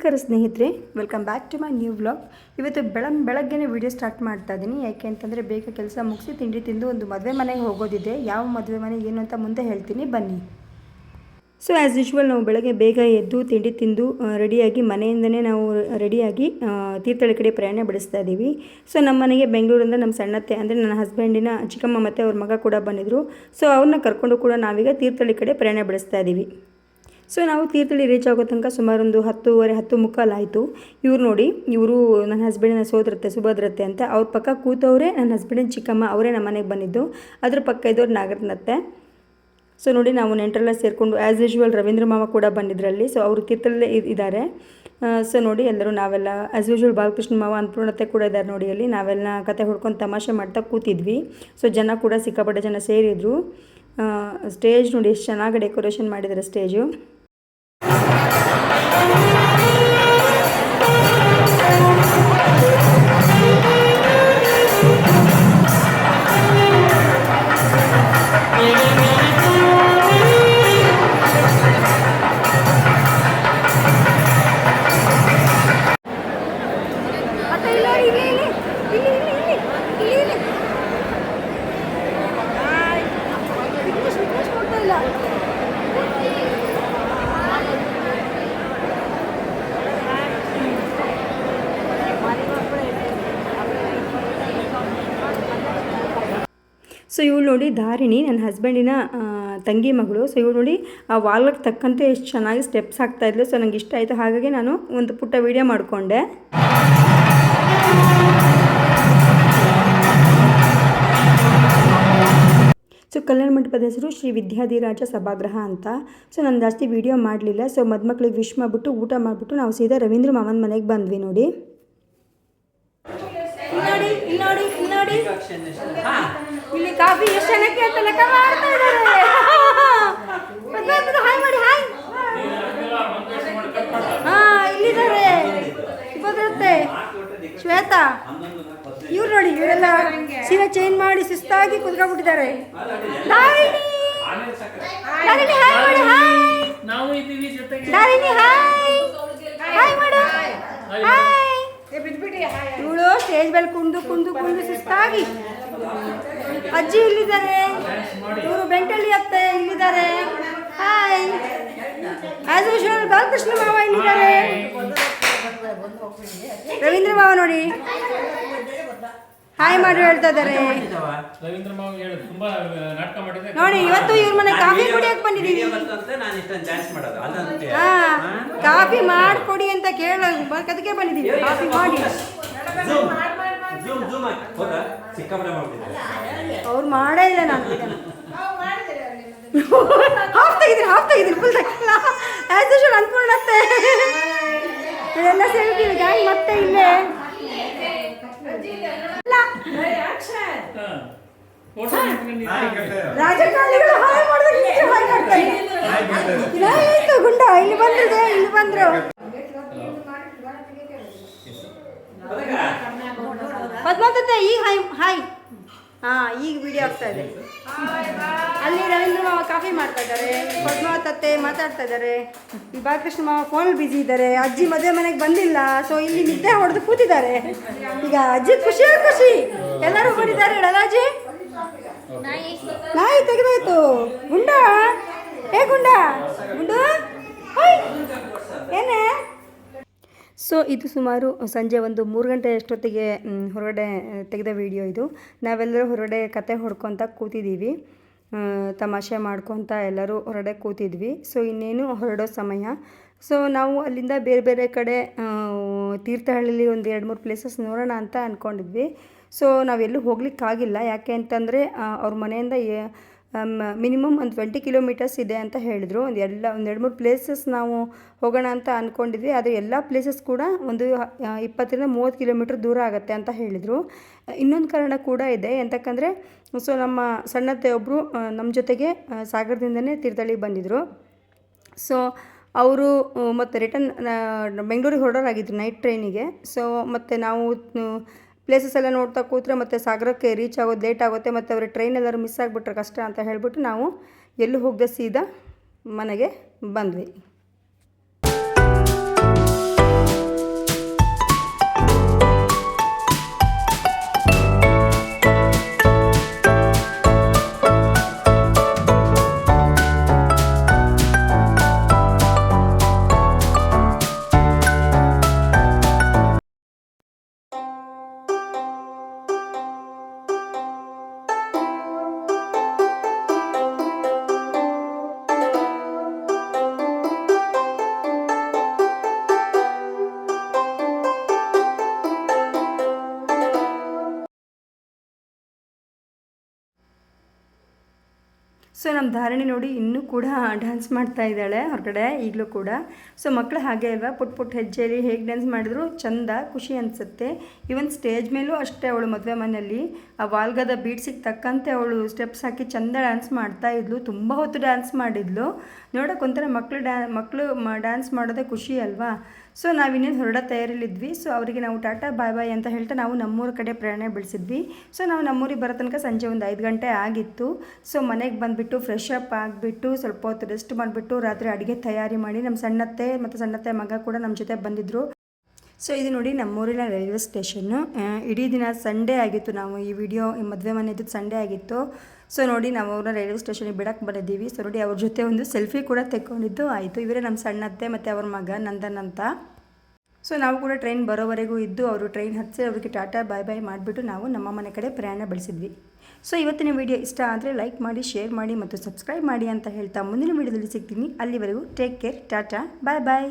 ನಮಸ್ಕಾರ ಸ್ನೇಹಿತರೆ welcome back to my new vlog ಇವತ್ತು ಬೆಳ, ಬೆಳಗ್ಗೆನೇ ವಿಡಿಯೋ ಸ್ಟಾರ್ಟ್ ಮಾಡ್ತಾ ಇದ್ದೀನಿ ಯಾಕೆ ಅಂತಂದರೆ ಬೇಗ ಕೆಲಸ ಮುಗಿಸಿ ತಿಂಡಿ ತಿಂದು ಒಂದು ಮದುವೆ ಮನೆಗೆ ಹೋಗೋದಿದೆ. ಯಾವ ಮದುವೆ ಮನೆ, ಏನು ಅಂತ ಮುಂದೆ ಹೇಳ್ತೀನಿ. ಬನ್ನಿ. ಸೊ ಆ್ಯಸ್ ಯೂಶ್ವಲ್ ನಾವು ಬೆಳಗ್ಗೆ ಬೇಗ ಎದ್ದು ತಿಂಡಿ ತಿಂದು ರೆಡಿಯಾಗಿ ಮನೆಯಿಂದನೇ ನಾವು ರೆಡಿಯಾಗಿ ತೀರ್ಥಳ್ಳಿ ಕಡೆ ಪ್ರಯಾಣ ಬೆಳೆಸ್ತಾ ಇದ್ದೀವಿ ಸೊ ನಮ್ಮ ಮನೆಗೆ ಬೆಂಗಳೂರಿಂದ ನಮ್ಮ ಸಣ್ಣತ್ತೆ ಅಂದರೆ ನನ್ನ ಹಸ್ಬೆಂಡಿನ ಚಿಕ್ಕಮ್ಮ ಮತ್ತು ಅವ್ರ ಮಗ ಕೂಡ ಬಂದಿದ್ದರು ಸೊ ಅವ್ರನ್ನ ಕರ್ಕೊಂಡು ಕೂಡ ನಾವೀಗ ತೀರ್ಥಳ್ಳಿ ಕಡೆ ಪ್ರಯಾಣ ಬೆಳೆಸ್ತಾ ಇದ್ದೀವಿ ಸೊ ನಾವು ತೀರ್ಥಹಳ್ಳಿ ರೀಚ್ ಆಗೋ ತನಕ ಸುಮಾರು ಒಂದು ಹತ್ತುವರೆ, ಹತ್ತು ಮುಕ್ಕಾಲಾಯಿತು ಇವ್ರು ನೋಡಿ, ಇವರು ನನ್ನ ಹಸ್ಬೆಂಡಿನ ಸೋದರತ್ತೆ ಸುಭದ್ರತೆ ಅಂತ ಅವ್ರ ಪಕ್ಕ ಕೂತವರೇ, ನನ್ನ ಹಸ್ಬೆಂಡಿನ ಚಿಕ್ಕಮ್ಮ ಅವರೇ ನಮ್ಮ ಮನೆಗೆ ಬಂದಿದ್ದು. ಅದ್ರ ಪಕ್ಕ ಇದ್ದವ್ರು ನಾಗರತ್ನತ್ತೆ. ಸೊ ನೋಡಿ, ನಾವು ನೆಂಟರೆಲ್ಲ ಸೇರಿಕೊಂಡು ಆ್ಯಸ್ ಯೂಶ್ವಲ್ ರವೀಂದ್ರ ಮಾವ ಕೂಡ ಬಂದಿದ್ರಲ್ಲಿ, ಸೊ ಅವರು ತೀರ್ಥಲ್ಲೇ ಇದ್ದಾರೆ ಸೊ ನೋಡಿ, ಎಲ್ಲರೂ ನಾವೆಲ್ಲ ಆ್ಯಸ್ ಯೂಶ್ವಲ್ ಬಾಲಕೃಷ್ಣ ಮಾವ ಅನ್ನಪೂರ್ಣತೆ ಕೂಡ ಇದ್ದಾರೆ ನೋಡಿ ಅಲ್ಲಿ, ನಾವೆಲ್ಲ ಕತೆ ಹೊಡ್ಕೊಂಡು ತಮಾಷೆ ಮಾಡ್ತಾ ಕೂತಿದ್ವಿ. ಸೊ ಜನ ಕೂಡ ಸಿಕ್ಕಾಪಟ್ಟೆ ಜನ ಸೇರಿದ್ರು. ಸ್ಟೇಜ್ ನೋಡಿ, ಎಷ್ಟು ಚೆನ್ನಾಗಿ ಡೆಕೋರೇಷನ್ ಮಾಡಿದ್ದಾರೆ ಸ್ಟೇಜು Thank you. ಸೊ ಇವಳು ನೋಡಿ ಧಾರಿಣಿ, ನನ್ನ ಹಸ್ಬೆಂಡಿನ ತಂಗಿ ಮಗಳು. ಸೊ ಇವಳು ನೋಡಿ ಆ ವಾಲ್ಗೆ ತಕ್ಕಂತೆ ಎಷ್ಟು ಚೆನ್ನಾಗಿ ಸ್ಟೆಪ್ಸ್ ಹಾಕ್ತಾ ಇದ್ಲು. ಸೊ ನನಗೆ ಇಷ್ಟ ಆಯಿತು. ಹಾಗಾಗಿ ನಾನು ಒಂದು ಪುಟ್ಟ ವೀಡಿಯೋ ಮಾಡಿಕೊಂಡೆ. ಸೊ ಕಲ್ಯಾಣ ಮಂಟಪದ ಹೆಸರು ಶ್ರೀ ವಿದ್ಯಾಧಿರಾಜ ಸಭಾಗೃಹ ಅಂತ. ಸೊ ನಾನು ಜಾಸ್ತಿ ವೀಡಿಯೋ ಮಾಡಲಿಲ್ಲ. ಸೊ ಮದುಮಕ್ಳಿಗೆ ವಿಶ್ ಮಾಡಿಬಿಟ್ಟು, ಊಟ ಮಾಡಿಬಿಟ್ಟು ನಾವು ಸೀದಾ ರವೀಂದ್ರ ಮಾವನ ಮನೆಗೆ ಬಂದ್ವಿ ನೋಡಿ. ನೋಡಿ ಇಲ್ಲಿ ನೋಡಿ ಇಲ್ಲಿ ನೋಡಿ ಇಲ್ಲಿ ಕಾಫಿ ಎಷ್ಟು ಜನಕ್ಕೆ ಅಂತ ಲೆಕ್ಕ ಮಾಡ್ತಾ ಇದ್ದಾರೆ. ಹಾಯ್ ಮಾಡಿ ಹಾಯ್. ಹಾ ಇಲ್ಲಿದ್ದಾರೆ. ಬರುತ್ತೆ ಶ್ವೇತಾ ಇವ್ರು ನೋಡಿ ಇವರೆಲ್ಲ ಸೀರೆ ಚೇಂಜ್ ಮಾಡಿ ಸುಸ್ತಾಗಿ ಕುತ್ಕೊಂಡ್ಬಿಟ್ಟಿದ್ದಾರೆ. ದಾರಿಣಿ ದಾರಿಣಿ ಹಾಯ್ ಮಾಡಿ ಹಾಯ್. ನಾವು ಇದ್ದೀವಿ ಜೊತೆಗೆ. ದಾರಿಣಿ ಹಾಯ್. ಹಾಯ್ ಮಾಡು ಹಾಯ್ ಇವಳು ಸ್ಟೇಜ್ ಮೇಲೆ ಕುಂದು ಕುಂದು ಕುಂದು ಸುಸ್ತಾಗಿ. ಅಜ್ಜಿ ಇಲ್ಲಿದ್ದಾರೆ ಇವರು ಬೆಂಟಳ್ಳಿ ಅತ್ತೆ ಇಲ್ಲಿದ್ದಾರೆ ಹಾಯ್ ಆಸ್ ಯೂಶುವಲ್ ಬಾಲಕೃಷ್ಣ ಮಾವ ಇಲ್ಲಿದ್ದಾರೆ ರವೀಂದ್ರ ಮಾವ ನೋಡಿ. ಹಾಯ್ ಮಾಡಿ ಹೇಳ್ತಾ ಇದ್ದಾರೆ. ರವೀಂದ್ರ ಮಾವ್ ಹೇಳಿ ತುಂಬಾ ನಾಟಕ ಮಾಡಿದ್ರೆ ನೋಡಿ ಇವತ್ತು ಇವ್ರ ಮನೆ ಕಾಫಿ ಕುಡಿಯಕ್ಕೆ ಬಂದಿದ್ದೀವಿ ಹಾ ಕಾಫಿ ಮಾಡ್ಕೊಡಿ ಅಂತ ಕೇಳ ಅದಕ್ಕೆ ಬಂದಿದ್ದೀವಿ ಕಾಫಿ ಮಾಡಿ. ಜೂಮ್ ಜೂಮ್ ಹೌದಾ ಸಿಕ್ಕಾಪಟ್ಟೆ ಅವ್ರು ಮಾಡೇ ಇಲ್ಲ ನಾನು ಹಾಫ್ ತೆಗಿದ್ದೀನಿ ಹಾಫ್ ತೆಗಿದ್ದೀನಿ ಫುಲ್ ತೆಗಿಲ್ಲ ಆ್ಯಸ್ ಯೂಶುವಲ್ ಅನ್ಪೂರ್ಣತ್ತೆ ಎಲ್ಲ ಸೇರಿದ್ದೀವಿ ಗ್ಯಾಂಗ್ ಮತ್ತೆ ಇಲ್ಲೇ. ರಾಜಕಾರಣಿಗಳು ಹಾಳು ಇದಾಯ್ತು ಗುಂಡ ಇಲ್ಲಿ ಬಂದಿದೆ ಇಲ್ಲಿ ಬಂದ್ರು. ಪದ್ಮಾವತತ್ತೆ ಈಗ ಹಾಯ್ ಹಾಯ್ ಹಾ, ಈಗ ವಿಡಿಯೋ ಆಗ್ತಾ ಇದೆ. ಅಲ್ಲಿ ರವೀಂದ್ರ ಮಾವ ಕಾಫಿ ಮಾಡ್ತಾ ಇದ್ದಾರೆ ಪದ್ಮಾವತತ್ತೆ ಮಾತಾಡ್ತಾ ಇದ್ದಾರೆ. ಬಾಲಕೃಷ್ಣ ಮಾವ ಫೋನ್ ಬ್ಯುಸಿ ಇದ್ದಾರೆ. ಅಜ್ಜಿ ಮದುವೆ ಮನೆಗೆ ಬಂದಿಲ್ಲ ಸೊ ಇಲ್ಲಿ ನಿದ್ದೆ ಹೊಡೆದು ಕೂತಿದ್ದಾರೆ. ಈಗ ಅಜ್ಜಿ ಖುಷಿ ಖುಷಿ. ಎಲ್ಲರೂ ಬಂದಿದ್ದಾರೆ ಅಜ್ಜಿ ನಾಯಿ ತೆಗೆದಾಯ್ತು. ಗುಂಡ. ಏ ಗುಂಡ? ಗುಂಡು? ಏನೇ? ಸೊ ಇದು ಸುಮಾರು ಸಂಜೆ ಒಂದು ಮೂರು ಗಂಟೆ ಅಷ್ಟೊತ್ತಿಗೆ ಹೊರಗಡೆ ತೆಗೆದ ವಿಡಿಯೋ ಇದು. ನಾವೆಲ್ಲರೂ ಹೊರಗಡೆ ಕತೆ ಹೊಡ್ಕೊತ ಕೂತಿದ್ದೀವಿ ತಮಾಷೆ ಮಾಡ್ಕೊತ ಎಲ್ಲರೂ ಹೊರಗಡೆ ಕೂತಿದ್ವಿ. ಸೊ ಇನ್ನೇನು ಹೊರಡೋ ಸಮಯ. ಸೊ ನಾವು ಅಲ್ಲಿಂದ ಬೇರೆ ಬೇರೆ ಕಡೆ ತೀರ್ಥಹಳ್ಳಿಲಿ ಒಂದು ಎರಡು ಮೂರು ಪ್ಲೇಸಸ್ ನೋಡೋಣ ಅಂತ ಅಂದ್ಕೊಂಡಿದ್ವಿ ಸೊ ನಾವೆಲ್ಲೂ ಹೋಗ್ಲಿಕ್ಕಾಗಿಲ್ಲ. ಯಾಕೆ ಅಂತಂದರೆ ಅವ್ರ ಮನೆಯಿಂದ ಮಿನಿಮಮ್ ಒಂದು ಟ್ವೆಂಟಿ ಕಿಲೋಮೀಟರ್ಸ್ ಇದೆ ಅಂತ ಹೇಳಿದ್ರು. ಒಂದು ಎಲ್ಲ, ಒಂದು ಎರಡು ಮೂರು ಪ್ಲೇಸಸ್ ನಾವು ಹೋಗೋಣ ಅಂತ ಅಂದ್ಕೊಂಡಿದ್ವಿ ಆದರೆ ಎಲ್ಲ ಪ್ಲೇಸಸ್ ಕೂಡ ಒಂದು ಇಪ್ಪತ್ತರಿಂದ ಮೂವತ್ತು ಕಿಲೋಮೀಟ್ರ್ ದೂರ ಆಗುತ್ತೆ ಅಂತ ಹೇಳಿದರು. ಇನ್ನೊಂದು ಕಾರಣ ಕೂಡ ಇದೆ. ಎಂತಕ್ಕಂದರೆ, ಸೊ ನಮ್ಮ ಸಣ್ಣತೆ ಒಬ್ಬರು ನಮ್ಮ ಜೊತೆಗೆ ಸಾಗರದಿಂದನೇ ತೀರ್ಥಹಳ್ಳಿಗೆ ಬಂದಿದ್ದರು ಸೊ ಅವರು ಮತ್ತು ರಿಟರ್ನ್ ಬೆಂಗಳೂರಿಗೆ ಹೊರಡೋರಾಗಿದ್ದರು ನೈಟ್ ಟ್ರೈನಿಗೆ ಸೊ ಮತ್ತು ನಾವು ಪ್ಲೇಸಸ್ ಎಲ್ಲ ನೋಡ್ತಾ ಕೂತ್ರೆ ಮತ್ತು ಸಾಗರಕ್ಕೆ ರೀಚ್ ಆಗೋದು ಲೇಟ್ ಆಗುತ್ತೆ, ಮತ್ತು ಅವ್ರ ಟ್ರೈನ್ ಎಲ್ಲರೂ ಮಿಸ್ ಆಗಿಬಿಟ್ರೆ ಕಷ್ಟ ಅಂತ ಹೇಳಿಬಿಟ್ಟು ನಾವು ಎಲ್ಲೂ ಹೋಗದೆ ಸೀದಾ ಮನೆಗೆ ಬಂದ್ವಿ. ನಮ್ಮ ಧಾರಣಿ ನೋಡಿ ಇನ್ನೂ ಕೂಡ ಡ್ಯಾನ್ಸ್ ಮಾಡ್ತಾ ಇದ್ದಾಳೆ ಹೊರಗಡೆ, ಈಗಲೂ ಕೂಡ. ಸೊ ಮಕ್ಕಳು ಹಾಗೆ ಅಲ್ವಾ, ಪುಟ್ ಪುಟ್ ಹೆಜ್ಜೆಯಲ್ಲಿ ಹೇಗೆ ಡ್ಯಾನ್ಸ್ ಮಾಡಿದ್ರು ಚಂದ, ಖುಷಿ ಅನಿಸುತ್ತೆ. ಈವನ್ ಸ್ಟೇಜ್ ಮೇಲೂ ಅಷ್ಟೇ ಅವಳು ಮದುವೆ ಮನೆಯಲ್ಲಿ. ಆ ವಾಲ್ಗದ ಬೀಟ್ಸಿಗೆ ತಕ್ಕಂತೆ ಅವಳು ಸ್ಟೆಪ್ಸ್ ಹಾಕಿ ಚಂದ ಡ್ಯಾನ್ಸ್ ಮಾಡ್ತಾ ಇದ್ಲು, ತುಂಬ ಹೊತ್ತು ಡ್ಯಾನ್ಸ್ ಮಾಡಿದ್ಲು. ನೋಡೋಕೆ ಒಂಥರ ಮಕ್ಕಳು ಡ್ಯಾ ಮಕ್ಕಳು ಡ್ಯಾನ್ಸ್ ಮಾಡೋದೇ ಖುಷಿ ಅಲ್ವಾ? ಸೊ ನಾವು ಇನ್ನೇನು ಹೊರಡೋ ತಯಾರಿಲಿದ್ವಿ. ಸೊ ಅವರಿಗೆ ನಾವು ಟಾಟಾ ಬಾಯ್ ಬಾಯ್ ಅಂತ ಹೇಳ್ತಾ ನಾವು ನಮ್ಮೂರ ಕಡೆ ಪ್ರಯಾಣ ಬೆಳೆಸಿದ್ವಿ. ಸೊ ನಾವು ನಮ್ಮೂರಿಗೆ ಬರೋ ತನಕ ಸಂಜೆ ಒಂದು ಐದು ಗಂಟೆ ಆಗಿತ್ತು. ಸೊ ಮನೆಗೆ ಬಂದುಬಿಟ್ಟು ಫ್ರೆಶ್ ಅಪ್ ಆಗಿಬಿಟ್ಟು ಸ್ವಲ್ಪ ಹೊತ್ತು ರೆಸ್ಟ್ ಮಾಡಿಬಿಟ್ಟು ರಾತ್ರಿ ಅಡುಗೆ ತಯಾರಿ ಮಾಡಿ ನಮ್ಮ ಸಣ್ಣತ್ತೆ ಮತ್ತು ಸಣ್ಣತ್ತೆ ಮಗ ಕೂಡ ನಮ್ಮ ಜೊತೆ ಬಂದಿದ್ದರು ಸೊ ಇದು ನೋಡಿ ನಮ್ಮೂರಿನ ರೈಲ್ವೆ ಸ್ಟೇಷನ್ನು ಇಡೀ ದಿನ ಸಂಡೇ ಆಗಿತ್ತು ನಾವು ಈ ವಿಡಿಯೋ ಮದುವೆ ಮನೆದು ಸಂಡೇ ಆಗಿತ್ತು. ಸೊ ನೋಡಿ ನಾವು ಅವ್ರನ್ನ ರೈಲ್ವೆ ಸ್ಟೇಷನಿಗೆ ಬಿಡಕ್ಕೆ ಬಂದಿದ್ದೀವಿ. ಸೊ ನೋಡಿ ಅವ್ರ ಜೊತೆ ಒಂದು ಸೆಲ್ಫಿ ಕೂಡ ತೆಕ್ಕೊಂಡಿದ್ದು. ಆಯಿತು, ಇವರೇ ನಮ್ಮ ಸಣ್ಣತ್ತೆ ಮತ್ತು ಅವ್ರ ಮಗ ನಂದನ್ ಅಂತ. ಸೊ ನಾವು ಕೂಡ ಟ್ರೈನ್ ಬರೋವರೆಗೂ ಇದ್ದು ಅವರು ಟ್ರೈನ್ ಹತ್ತಿಸಿ ಅವರಿಗೆ ಟಾಟಾ ಬಾಯ್ ಬಾಯ್ ಮಾಡಿಬಿಟ್ಟು ನಾವು ನಮ್ಮ ಮನೆ ಕಡೆ ಪ್ರಯಾಣ ಬೆಳೆಸಿದ್ವಿ. ಸೊ ಇವತ್ತಿನ ವಿಡಿಯೋ ಇಷ್ಟ ಆದರೆ ಲೈಕ್ ಮಾಡಿ ಶೇರ್ ಮಾಡಿ ಮತ್ತು ಸಬ್ಸ್ಕ್ರೈಬ್ ಮಾಡಿ ಅಂತ ಹೇಳ್ತಾ ಮುಂದಿನ ವಿಡಿಯೋದಲ್ಲಿ ಸಿಗ್ತೀನಿ. ಅಲ್ಲಿವರೆಗೂ take care tata bye bye